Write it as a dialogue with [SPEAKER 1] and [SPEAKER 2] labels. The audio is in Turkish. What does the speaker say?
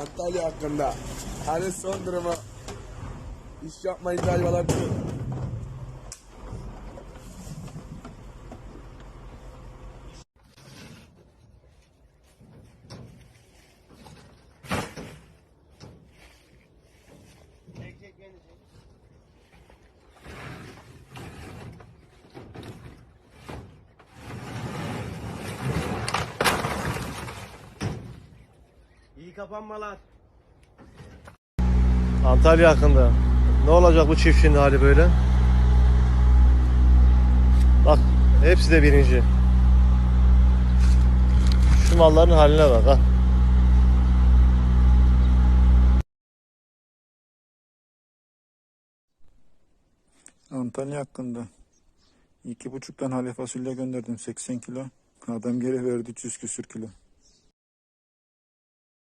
[SPEAKER 1] Antalya hakkında. Hani son durumu. İş yapmayınca hayvalar
[SPEAKER 2] İyi kapanmalar.
[SPEAKER 3] Antalya hakkında. Ne olacak bu çiftçinin hali böyle? Bak hepsi de birinci. Şu malların haline bak ha.
[SPEAKER 4] Antalya hakkında. İki buçuktan hale fasulye gönderdim 80 kilo. Adam geri verdi 300 küsür kilo.